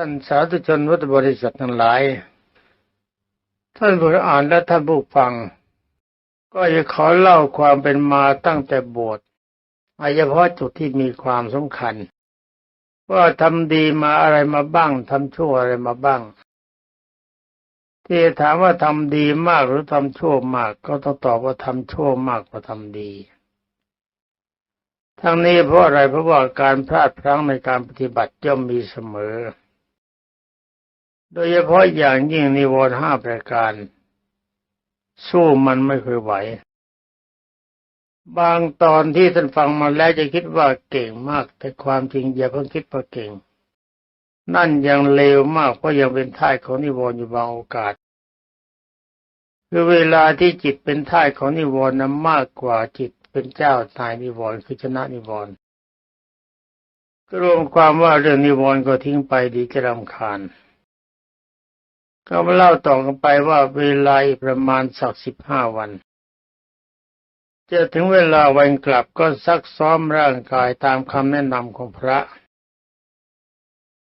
ท่านสาธุชนพุทธบริษัททั้งหลาย ท่านผู้อ่านและท่านผู้ฟัง ก็จะขอเล่าความเป็นมาตั้งแต่บวชเอาเฉพาะจุดที่มีความสำคัญ ว่าทำดีมาอะไรมาบ้างทำชั่วอะไรมาบ้าง ที่ถามว่าทำดีมากหรือทำชั่วมาก ก็ต้องตอบว่าทำชั่วมากกว่าทำดีทั้งนี้เพราะอะไรเพราะว่าการพลาดพลั้งในการปฏิบัติย่อมมีเสมอ โดยเฉพาะอย่างยิ่งนิวรณ์ห้าประการ สู้มันไม่เคยไหว บางตอนที่ท่านฟังมาแล้วจะคิดว่าเก่งมาก แต่ความจริงอย่าเพิ่งคิดว่าเก่ง นั่นยังเลวมากเพราะยังเป็นท่ายของนิวรณ์อยู่บางโอกาสคือเวลาที่จิตเป็นท่ายของนิวรณ์นั้นมากกว่าจิตเป็นเจ้านายนิวรณ์คือชนะนิวรณ์รวมความว่าเรื่องนิวรณ์ก็ทิ้งไปดีจะรำคาญ ก็มาเล่าต่อกันไปว่าเวลาประมาณสักสิบห้าวันจะถึงเวลาวันกลับก็ซักซ้อมร่างกายตามคำแนะนำของพระ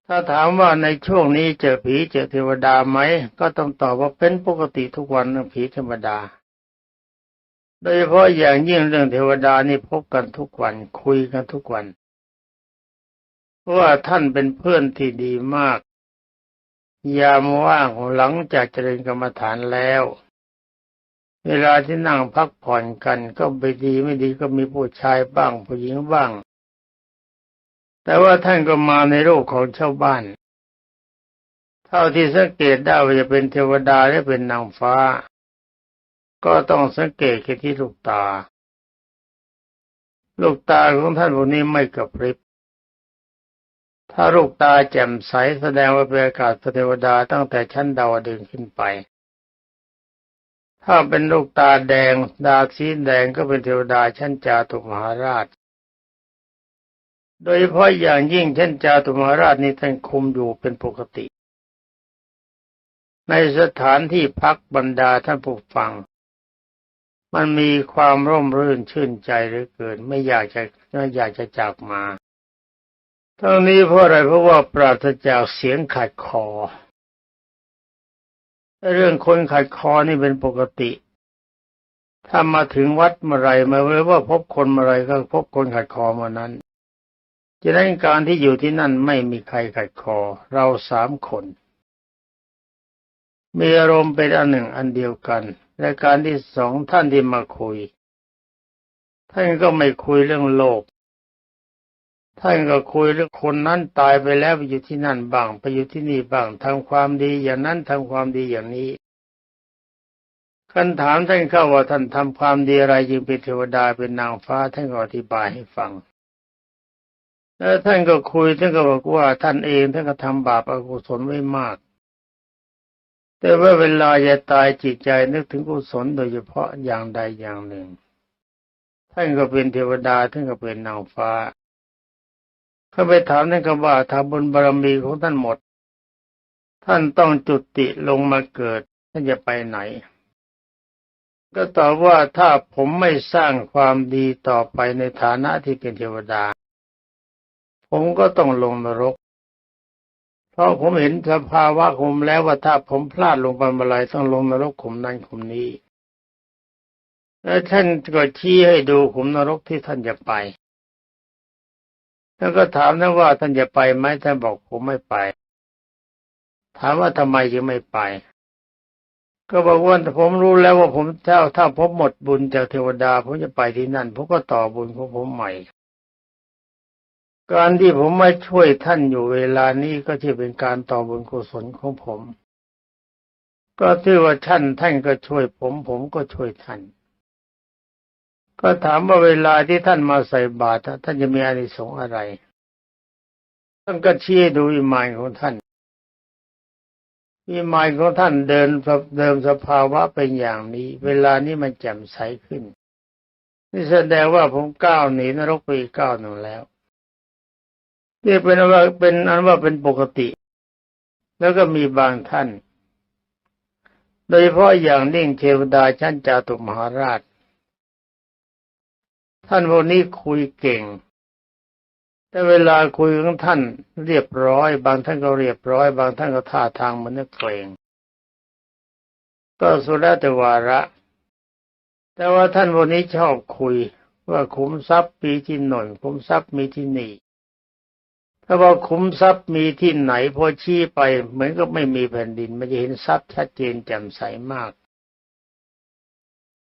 ถ้าถามว่าในช่วงนี้เจอผีเจอเทวดาไหม ก็ต้องตอบว่าเป็นปกติทุกวันเรื่องผีธรรมดา โดยเฉพาะอย่างยิ่งเรื่องเทวดานี่พบกันทุกวันคุยกันทุกวัน เพราะว่าท่านเป็นเพื่อนที่ดีมาก ยามว่างหลังจากเจริญกรรมฐานแล้ว เวลาที่นั่งพักผ่อนกันก็ไปดีไม่ดีก็มีผู้ชายบ้างผู้หญิงบ้าง แต่ว่าท่านก็มาในโลกของชาวบ้าน เท่าที่สังเกตได้ว่าจะเป็นเทวดาหรือเป็นนางฟ้า ก็ต้องสังเกตกันที่ลูกตา ลูกตาของท่านพวกนี้ไม่กระพริบ ถ้าลูกตาแจ่มใสแสดงว่าเป็นอากาศเทวดาตั้งแต่ชั้นดาวดึงขึ้นไป ถ้าเป็นลูกตาแดงดาสีแดงก็เป็นเทวดาชั้นจาตุมหาราช โดยเฉพาะอย่างยิ่งชั้นจาตุมหาราชนี้ท่านคุมอยู่เป็นปกติ ในสถานที่พักบรรดาท่านผู้ฟัง มันมีความร่มรื่นชื่นใจเหลือเกินไม่อยากจะไม่อยากจะจากมา ทั้งนี้เพราะอะไรเพราะว่าปราศจากเสียงขัดคอ เรื่องคนขัดคอนี่เป็นปกติ ถ้ามาถึงวัดเมื่อไรมาเลยว่าพบคนเมื่อไรก็พบคนขัดคอเมื่อนั้นจะนั้นการที่อยู่ที่นั่นไม่มีใครขัดคอ เราสามคน มีอารมณ์เป็นอันหนึ่งอันเดียวกัน และการที่สองท่านที่มาคุย ท่านก็ไม่คุยเรื่องโลก ท่านก็คุยเรื่องคนนั้นตายไปแล้วไปอยู่ที่นั่นบ้างไปอยู่ที่นี่บ้างทำความดีอย่างนั้นทำความดีอย่างนี้คันถามท่านเข้าว่าท่านทำความดีอะไรจึงเป็นเทวดาเป็นนางฟ้าท่านก็อธิบายให้ฟังแล้วท่านก็คุยท่านก็บอกว่าท่านเองท่านก็ทำบาปอกุศลไว้มาก แต่ว่าเวลาจะตายจิตใจนึกถึงกุศลโดยเฉพาะอย่างใดอย่างหนึ่ง ท่านก็เป็นเทวดาท่านก็เป็นนางฟ้า เขาไปถามท่านก็ว่าถ้าบุญบารมีของท่านหมด ท่านต้องจุติลงมาเกิด ท่านจะไปไหน ก็ตอบว่าถ้าผมไม่สร้างความดีต่อไปในฐานะที่เป็นเทวดา ผมก็ต้องลงนรก เพราะผมเห็นสภาวะผมแล้วว่าถ้าผมพลาดลงไปเมื่อไรต้องลงนรกขุมนั้นขุมนี้แล้วท่านก็ชี้ให้ดูขุมนรกที่ท่านจะไป แล้วก็ถามท่านว่าท่านจะไปไหมท่านบอกผมไม่ไป ถามว่าทำไมจึงไม่ไป ก็บอกว่าผมรู้แล้วว่าผมถ้าถ้าผมหมดบุญจากเทวดาผมจะไปที่นั่นผมก็ต่อบุญของผมใหม่ การที่ผมมาช่วยท่านอยู่เวลานี้ก็ที่เป็นการต่อบุญกุศลของผม ก็ที่ว่าท่านท่านก็ช่วยผม ผมก็ช่วยท่าน ก็ถามว่าเวลาที่ท่านมาใส่บาตรท่านจะมีอานิสงส์อะไร ท่านก็ชี้ดูอิมานของท่านอิมานของท่านเดินเดิมสภาวะเป็นอย่างนี้ เวลานี้มันแจ่มใสขึ้น นี่แสดงว่าผมก้าวหนีนรกไปก้าวหนึ่งแล้วนี่เป็นว่าเป็นอันว่าเป็นปกติ แล้วก็มีบางท่าน โดยเฉพาะอย่างนิ่งเทวดาชั้นจาตุมหาราช ท่านพวกนี้คุยเก่ง แต่เวลาคุยของท่านเรียบร้อย บางท่านก็เรียบร้อย บางท่านก็ท่าทางเหมันนึกเกรงก็สุดแล้วแต่วาระ แต่ว่าท่านวันนี้ชอบคุยว่าขุมทรัพย์มีที่หน่นขุมทรัพย์มีที่นี่ถ้าว่าขุมทรัพย์มีที่ไหนพอชี้ไปเหมือนก็ไม่มีแผ่นดินมันจะเห็นทรัพย์ชัดเจนแจ่มใสมาก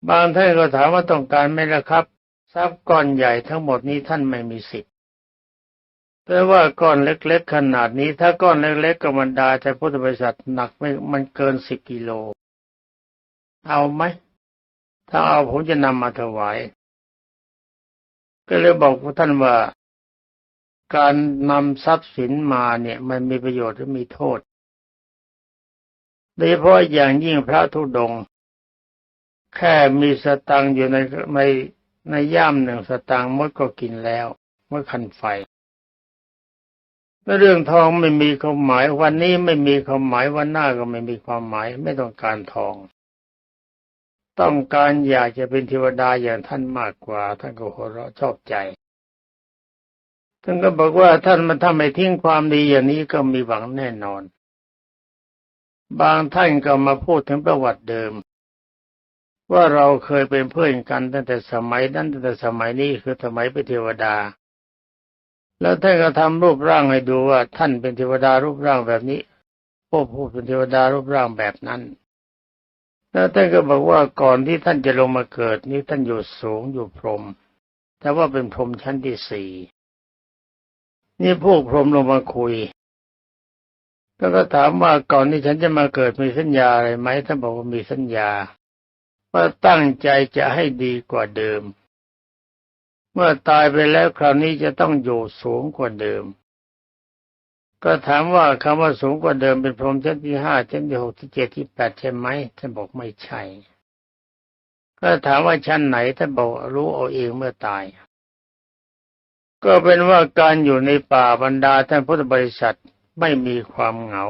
บางท่านก็ถามว่าต้องการไหมล่ะครับ ทรัพย์ก้อนใหญ่ทั้งหมดนี้ท่านไม่มีสิทธิ์แต่ว่าก้อนเล็ก ๆ ขนาดนี้ถ้าก้อนเล็กๆก็บรรดาแต่พุทธบริษัทหนักไม่มันเกินสิบกิโล เอาไหม ถ้าเอาผมจะนำมาถวาย ก็เลยบอกท่านว่า การนำทรัพย์สินมาเนี่ยมันมีประโยชน์หรือมีโทษโดยเฉพาะอย่างยิ่งพระธุดงค์แค่มีสตังค์อยู่ในใน ในย่ามหนึ่งสตังค์มดก็กินแล้วเมื่อคันไฟเรื่องทองไม่มีความหมาย วันนี้ไม่มีความหมายวันหน้าก็ไม่มีความหมาย ไม่ต้องการทอง ต้องการอยากจะเป็นเทวดาอย่างท่านมากกว่า ท่านก็หัวเราะชอบใจท่านก็บอกว่าท่านมันทำให้ทิ้งความดีอย่างนี้ก็มีหวังแน่นอน บางท่านก็มาพูดถึงประวัติเดิม ว่าเราเคยเป็นเพื่อนกันตั้งแต่สมัยนั้นตั้งแต่สมัยนี้คือสมัยเป็นเทวดา แล้วท่านก็ทำรูปร่างให้ดูว่าท่านเป็นเทวดารูปร่างแบบนี้พวกผู้เป็นเทวดารูปร่างแบบนั้น แล้วท่านก็บอกว่าก่อนที่ท่านจะลงมาเกิดนี้ท่านอยู่สูงอยู่พรหมแต่ว่าเป็นพรหมชั้นที่สี่นี่พวกพรหมลงมาคุยแล้วก็ถามว่าก่อนที่ฉันจะมาเกิดมีสัญญาอะไรไหมท่านบอกว่ามีสัญญา ว่าตั้งใจจะให้ดีกว่าเดิม เมื่อตายไปแล้วคราวนี้จะต้องอยู่สูงกว่าเดิม ก็ถามว่าคำว่าสูงกว่าเดิมเป็นพรหมชั้นที่ห้าชั้นที่หกที่เจ็ดที่แปดใช่ไหมท่านบอกไม่ใช่ ก็ถามว่าชั้นไหนท่านบอกรู้เอาเองเมื่อตาย ก็เป็นว่าการอยู่ในป่าบรรดาท่านพุทธบริษัทไม่มีความเหงา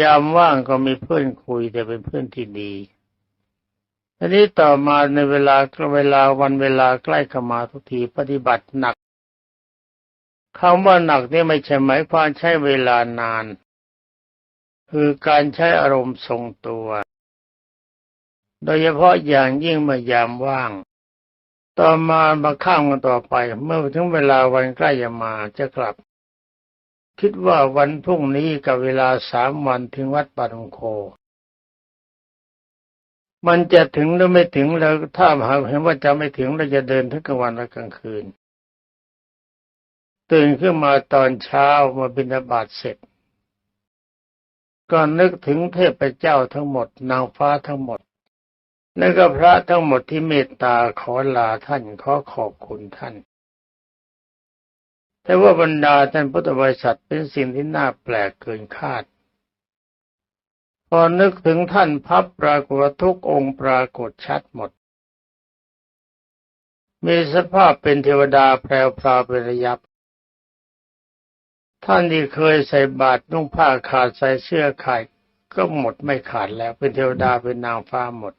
ยามว่างก็มีเพื่อนคุยแต่เป็นเพื่อนที่ดีทีนี้ต่อมาในเวลาเวลาวันเวลาใกล้เข้ามาทุกทีปฏิบัติหนักคำว่าหนักนี่ไม่ใช่หมายความใช้เวลานาน คือการใช้อารมณ์ทรงตัว โดยเฉพาะอย่างยิ่งเมื่อยามว่าง ต่อมามาข้ามกันต่อไป เมื่อถึงเวลาวันใกล้จะมาจะกลับ คิดว่าวันพรุ่งนี้กับเวลาสามวันถึงวัดปัตงโค มันจะถึงหรือไม่ถึงแล้วถ้าหากเห็นว่าจะไม่ถึงเราจะเดินทั้งกลางวันและกลางคืน ตื่นขึ้นมาตอนเช้ามาบิณฑบาตเสร็จก็นึกถึงเทพเจ้าทั้งหมด นางฟ้าทั้งหมด แล้วก็พระทั้งหมดที่เมตตาขอลาท่านขอขอบคุณท่าน แต่ว่าบรรดาท่านพุทธบริษัทเป็นสิ่งที่น่าแปลกเกินคาด พอนึกถึงท่านพับปรากฏทุกองค์ปรากฏชัดหมด มีสภาพเป็นเทวดาแพรวพราวเป็นระยับ ท่านที่เคยใส่บาตรนุ่งผ้าขาดใส่เสื้อขาดก็หมดไม่ขาดแล้วเป็นเทวดาเป็นนางฟ้าหมด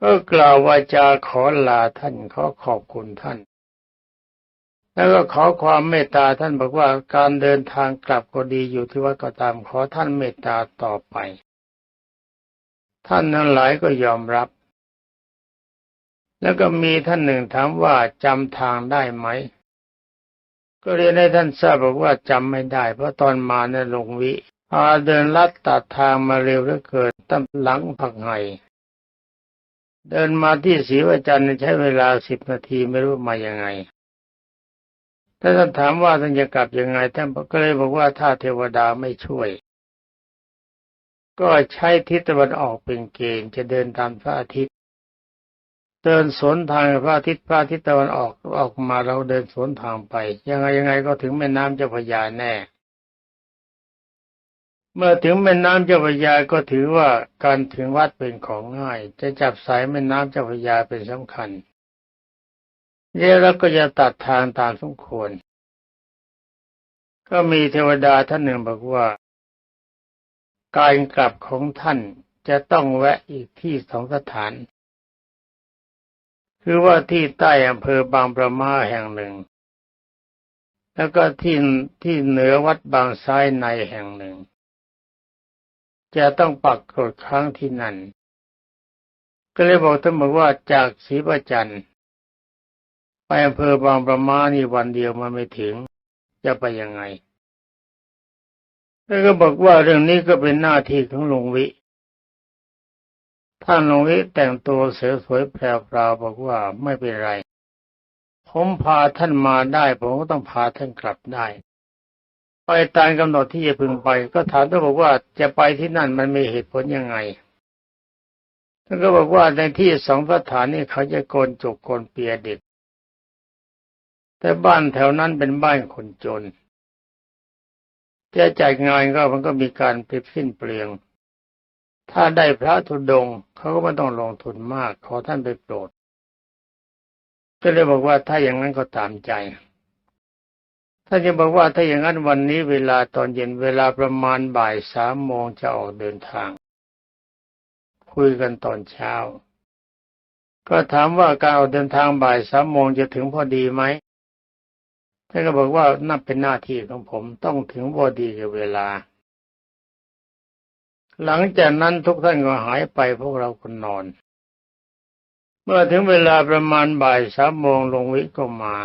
ก็กล่าววาจาขอลาท่านขอขอบคุณท่าน แล้วก็ขอความเมตตาท่านบอกว่าการเดินทางกลับก็ดีอยู่ที่วัดก็ตามขอท่านเมตตาต่อไป ท่านนั้นหลายก็ยอมรับ แล้วก็มีท่านหนึ่งถามว่าจำทางได้ไหม ก็เรียนให้ท่านทราบบอกว่าจำไม่ได้ เพราะตอนมาเนี่ยลงวิพาเดินลัดตัดทางมาเร็วเหลือเกินตั้งหลังผักไงเดินมาที่ศรีวจันทร์ใช้เวลาสิบนาทีไม่รู้มายังไง ถ้าท่านถามว่าท่านจะกลับยังไงท่านก็เลยบอกว่าถ้าเทวดาไม่ช่วย ก็ใช้ทิศตะวันออกเป็นเกณฑ์จะเดินตามพระอาทิตย์เดินสวนทางพระอาทิตย์พระอาทิตย์ตะวันออกออกมาเราเดินสวนทางไป ยังไงยังไงก็ถึงแม่น้ำเจ้าพระยาแน่ เมื่อถึงแม่น้ำเจ้าพระยาก็ถือว่าการถึงวัดเป็นของง่าย จะจับสายแม่น้ำเจ้าพระยาเป็นสำคัญ แล้วเราก็จะตัดทางตามสมควร ก็มีเทวดาท่านหนึ่งบอกว่า การกลับของท่านจะต้องแวะอีกที่สองสถาน คือว่าที่ใต้อำเภอบางประมาแห่งหนึ่ง แล้วก็ที่ที่เหนือวัดบางซ้ายในแห่งหนึ่ง จะต้องปักกรดครั้งที่นั่น ก็เลยบอกท่านบอกว่าจากศรีประจันทร์ อำเภอบางประมานี่วันเดียวมันไม่ถึง จะไปยังไง แล้วก็บอกว่าเรื่องนี้ก็เป็นหน้าที่ของหลวงวิ ท่านหลวงวิแต่งตัวเสือสวยแพรวๆบอกว่าไม่เป็นไร ผมพาท่านมาได้ ผมก็ต้องพาท่านกลับได้ไปตามกำหนดที่จะพึงไป ก็ถามท่านบอกว่าจะไปที่นั่นมันมีเหตุผลยังไงท่านก็บอกว่าในที่สองสถานนี่เขาจะโกนจุกโกนเปียเด็ก แต่บ้านแถวนั้นเป็นบ้านคนจนจะจัดงานก็มันก็มีการไปสิ้นเปลือง ถ้าได้พระธุดงเขาก็ไม่ต้องลงทุนมาก ขอท่านไปโปรด ก็เลยบอกว่าถ้าอย่างนั้นก็ตามใจท่านจะบอกว่าถ้าอย่างนั้นวันนี้เวลาตอนเย็นเวลาประมาณบ่ายสามโมงจะออกเดินทาง คุยกันตอนเช้า ก็ถามว่าการออกเดินทางบ่ายสามโมงจะถึงพอดีไหม ท่านก็บอกว่านั่นเป็นหน้าที่ของผมต้องถึงพอดีกับเวลา หลังจากนั้นทุกท่านก็หายไปพวกเราคนนอน เมื่อถึงเวลาประมาณบ่ายสามโมงหลวงวิก็มา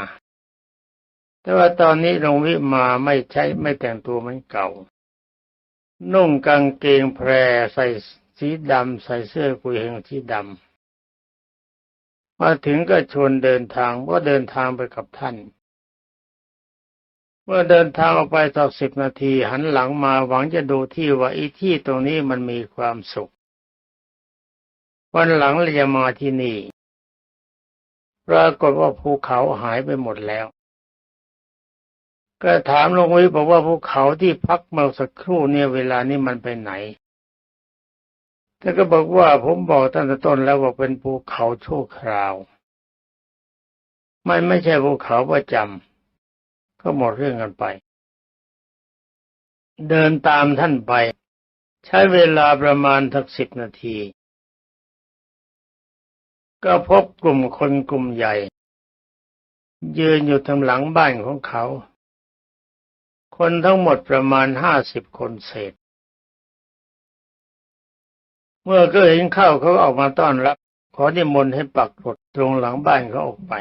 แต่ว่าตอนนี้หลวงวิมาไม่ใช้ไม่แต่งตัวเหมือนเก่า นุ่งกางเกงแพรใส่สีดำใส่เสื้อกุยเฮงสีดำมาถึงก็ชวนเดินทางว่าเดินทางไปกับท่าน เมื่อเดินทางออกไปสักสิบนาทีหันหลังมาหวังจะดูที่ว่าอีที่ตรงนี้มันมีความสุข วันหลังเราจะมาที่นี่ปรากฏว่าภูเขาหายไปหมดแล้ว ก็ถามหลวงวิบอกว่าภูเขาที่พักมาสักครู่เนี่ยเวลานี้มันไปไหนท่านก็บอกว่าผมบอกตั้งแต่ต้นแล้วว่าเป็นภูเขาชั่วคราว มันไม่ใช่ภูเขาประจำ ก็หมดเรื่องกันไป เดินตามท่านไป ใช้เวลาประมาณทักสิบนาที ก็พบกลุ่มคนกลุ่มใหญ่ ยืนอยู่ทางหลังบ้านของเขา คนทั้งหมดประมาณห้าสิบคนเศษ เมื่อก็เห็นเข้าเขาออกมาต้อนรับ ขอนิมนต์ให้ปักกรดตรงหลังบ้านเขาออกไป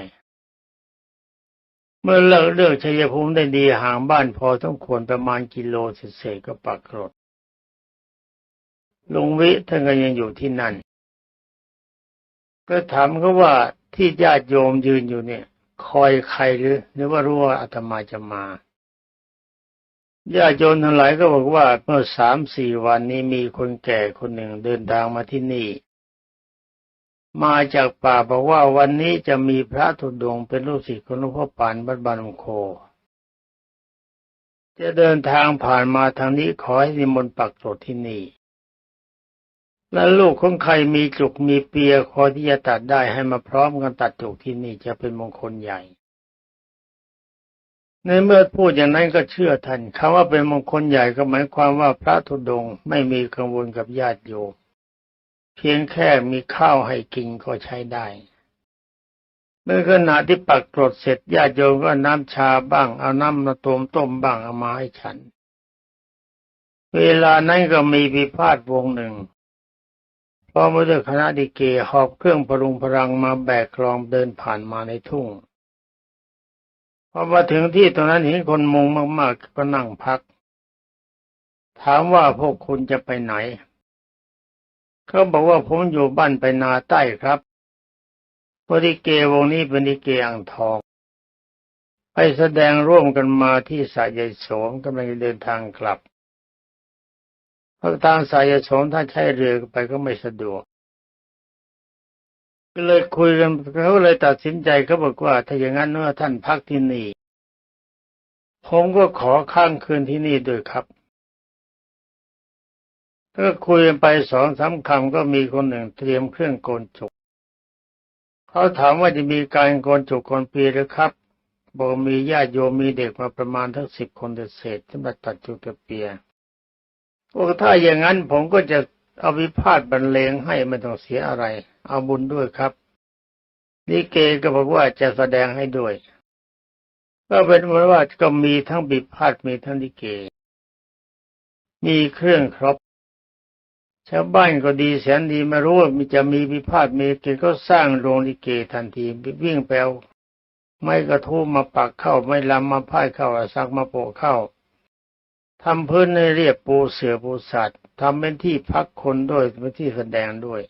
เมื่อเลิกเลือกชัยภูมิได้ดีห่างบ้านพอสมควรประมาณกิโลเศษก็ปักกรดลุงวิท่านก็ยังอยู่ที่นั่น ก็ถามเขาว่าที่ญาติโยมยืนอยู่เนี่ย คอยใครหรือ หรือว่ารู้ว่าอาตมาจะมาญาติโยมทั้งหลายก็บอกว่าเมื่อสามสี่วันนี้มีคนแก่คนหนึ่งเดินทางมาที่นี่ มาจากป่าบอกว่าวันนี้จะมีพระธุดงค์เป็นลูกศิษย์ของหลวงพ่อปานบัดบานมโค จะเดินทางผ่านมาทางนี้ขอให้นิมนต์ปักโสดที่นี่ และลูกของใครมีจุกมีเปียขอที่จะตัดได้ให้มาพร้อมกันตัดจุกที่นี่จะเป็นมงคลใหญ่ในเมื่อพูดอย่างนั้นก็เชื่อท่านคำว่าเป็นมงคลใหญ่ก็หมายความว่าพระธุดงค์ไม่มีกังวลกับญาติโยม เพียงแค่มีข้าวให้กินก็ใช้ได้เมื่อขณะที่ปักกรดเสร็จญาติโยมก็น้ำชาบ้าง เอาน้ำมาต้มต้มบ้างเอามาให้ฉัน เวลานั้นก็มีพิพาทวงหนึ่งพอมาด้วยคณะดิเกหอบเครื่องพรุงพรังมาแบกกลองเดินผ่านมาในทุ่งพอมาถึงที่ตรงนั้นเห็นคนมุงมากๆก็นั่งพัก ถามว่าพวกคุณจะไปไหน เขาบอกว่าผมอยู่บ้านไปนาใต้ครับพอดิเกวงนี้เป็นดิเกอ่างทองไปแสดงร่วมกันมาที่สายใยโสมกำลังจะเดินทางกลับเพราะทางสายโสมถ้าใช้เรือไปก็ไม่สะดวก ก็เลยคุยกันเขาเลยตัดสินใจเขาบอกว่า ถ้าอย่างนั้นเมื่อท่านพักที่นี่ ผมก็ขอข้างคืนที่นี่ด้วยครับ ก็คุยกันไปสองสามคำก็มีคนหนึ่งเตรียมเครื่องโกนจุก เขาถามว่าจะมีการโกนจุกโกนปีหรือครับบอกมีญาติโยมมีเด็กมาประมาณทั้งสิบคนเศษที่มาตัดจุกกระเปียบอกถ้าอย่างนั้นผมก็จะเอาวิพาทบรรเลงให้ไม่ต้องเสียอะไร เอาบุญด้วยครับลิเกก็บอกว่าจะแสดงให้ด้วย ก็เป็นว่าก็มีทั้งบิพาทมีทั้งลิเก มีเครื่องครบ ชาวบ้านก็ดีแสนดีไม่รู้ว่ามีจะมีบิพาทมีลิเกก็สร้างโรงลิเกทันทีวิ่งไปเอาไม้กระทู้มาปักเข้าไม่ลำมาพ่ายเข้าสักมาโปะเข้าทำพื้นในเรียบปูเสือปูสัตว์ทำเป็นที่พักคนด้วยเป็นที่แสดงด้วย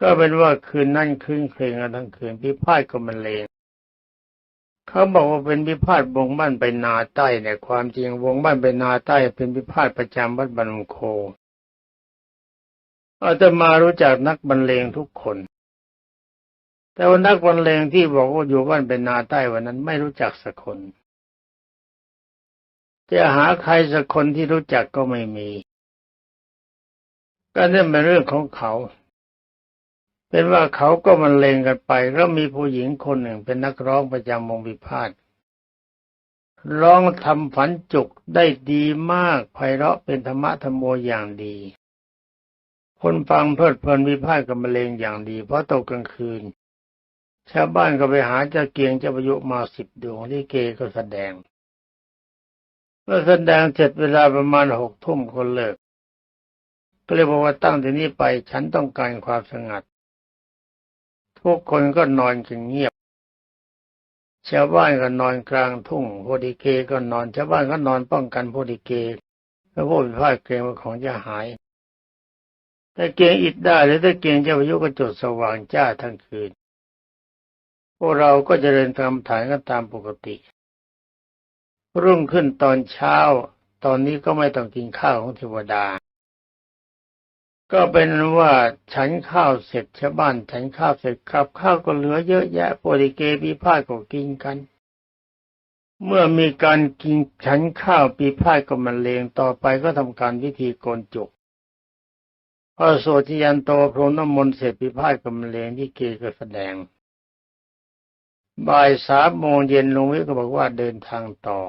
ก็เป็นว่าคืนนั่นคืนเพลงกันทั้งคืนพิพาทก็มันเลง เขาบอกว่าเป็นพิพาทวงบ้านไปนาใต้เนี่ยความจริงวงบ้านไปนาใต้เป็นพิพาทประจำวัดบันมโคอาตมารู้จักนักบรรเลงทุกคน แต่ว่านักบรรเลงที่บอกว่าอยู่บ้านเป็นนาใต้วันนั้นไม่รู้จักสักคน จะหาใครสักคนที่รู้จักก็ไม่มี ก็นั่นเป็นเรื่องของเขา เป็นว่าเขาก็มันเลงกันไป แล้วมีผู้หญิงคนหนึ่งเป็นนักร้องประจำวงวิพาทร้องทำฝันจุกได้ดีมากไพเราะเป็นธรรมะธรรมโมอย่างดี คนฟังเพลิดเพลินวิพาทกับมะเลงอย่างดี เพราะตกกลางคืน ชาวบ้านก็ไปหาเจ้าเกียงเจ้าประยุมาสิบดวงที่เกก็แสดงเมื่อแสดงเสร็จเวลาประมาณหกทุ่มก็เลิก ก็เลยบอกว่าตั้งแต่นี้ไปฉันต้องการความสงัด ทุกคนก็นอนกันเงียบ ชาวบ้านก็นอนกลางทุ่งโพดิเกก็นอน ชาวบ้านก็นอนป้องกันโพดิเกแล้วพวกพิพาทเกรงว่าของจะหายแต่เกรงอิดได้หรือถ้าเกรงเจ้าพายุก็จุดสว่างจ้าทั้งคืน พวกเราก็จะเดินตามฐานกันตามปกติ รุ่งขึ้นตอนเช้า ตอนนี้ก็ไม่ต้องกินข้าวของเทวดา ก็เป็นว่าฉันข้าวเสร็จชาวบ้านฉันข้าวเสร็จกับข้าวก็เหลือเยอะแยะโปรดิเกปีพาทก็กินกัน เมื่อมีการกินฉันข้าวปีพาทก็มันเลงต่อไปก็ทำการวิธีโกนจุกพอโสธิยันโตพรหมน้ำมนต์เสร็จปีพาทก็มันเลงที่เกก็แสดง บ่ายสามโมงเย็นลุงวิก็บอกว่าเดินทางต่อ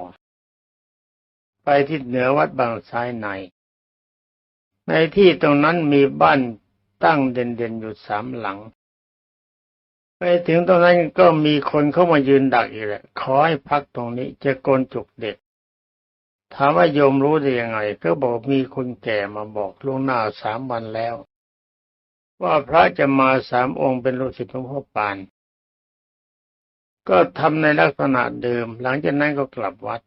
ไปที่เหนือวัดบางซ้ายใน ในที่ตรงนั้นมีบ้านตั้งเด่นๆอยู่สามหลัง ไปถึงตรงนั้นก็มีคนเข้ามายืนดักอีกแหละขอให้พักตรงนี้จะโกนจุกเด็ก ถามว่าโยมรู้ได้ยังไง ก็บอกมีคนแก่มาบอกล่วงหน้าสามวันแล้ว ว่าพระจะมาสามองค์เป็นลูกศิษย์หลวงพ่อปาน ก็ทำในลักษณะเดิม หลังจากนั้นก็กลับวัด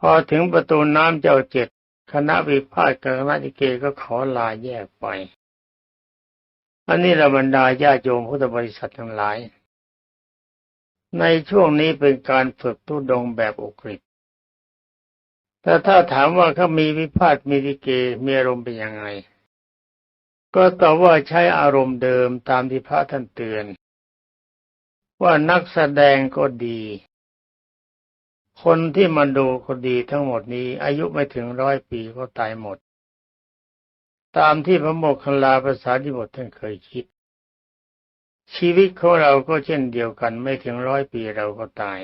พอถึงประตูน้ำเจ้าเจ็ด คณะวิพาทกับคณะลิเกก็ขอลาแยกไป อันนี้เราบรรดาญาโยมพุทธบริษัททั้งหลาย ในช่วงนี้เป็นการฝึกทุดงแบบอุกฤษแต่ถ้าถามว่าเขามีวิพาทมีลิเกมีอารมณ์เป็นยังไง ก็ตอบว่าใช้อารมณ์เดิมตามที่พระท่านเตือน ว่านักแสดงก็ดี คนที่มาดูก็ดีทั้งหมดนี้ อายุไม่ถึงร้อยปีก็ตายหมด ตามที่พระโมคคัลลาภาษาดิบทท่านเคยคิด ชีวิตของเราก็เช่นเดียวกันไม่ถึงร้อยปีเราก็ตาย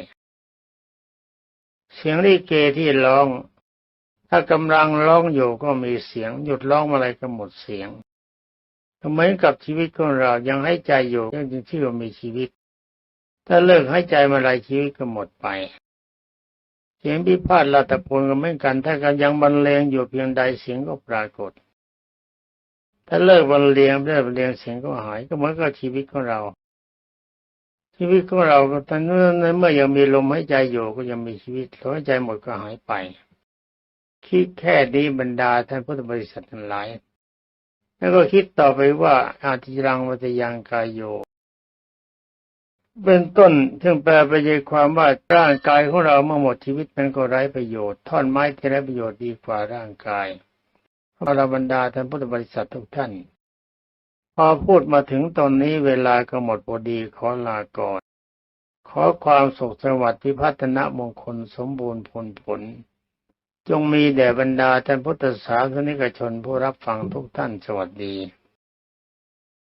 เสียงลิเกที่ร้อง ถ้ากำลังร้องอยู่ก็มีเสียง หยุดร้องเมื่อไรก็หมดเสียงเหมือนกับชีวิตของเรายังให้ใจอยู่ยังจึงชื่อว่ามีชีวิต ถ้าเลิกให้ใจเมื่อไรชีวิตก็หมดไป สียงพิพาทลาตะโพนก็เหมือนกัน ถ้ากันยังบรรเลงอยู่เพียงใดเสียงก็ปรากฏ ถ้าเลิกบรรเลงเลิกบรรเลงเสียงก็หายก็เหมือนกับชีวิตของเรา ชีวิตของเราก็ตอนนั้นเมื่อยังมีลมหายใจอยู่ก็ยังมีชีวิตลมหายใจหมดก็หายไป คิดแค่นี้บรรดาท่านพุทธบริษัททั้งหลาย แล้วก็คิดต่อไปว่าอาทิรังวัตยังกายโย เป็นต้นซึ่งแปลไปใจความว่าร่างกายของเราเมื่อหมดชีวิตมันก็ไร้ประโยชน์ท่อนไม้ที่ไร้ประโยชน์ดีกว่าร่างกายพระบรรดาท่านพุทธบริษัททุกท่าน พอพูดมาถึงตอนนี้เวลาก็หมดพอดีขอลาก่อน ขอความสุขสวัสดิ์พิพัฒนมงคลสมบูรณ์ผลผล จงมีแด่บรรดาท่านพุทธศาสนิกชนผู้รับฟังทุกท่านสวัสดี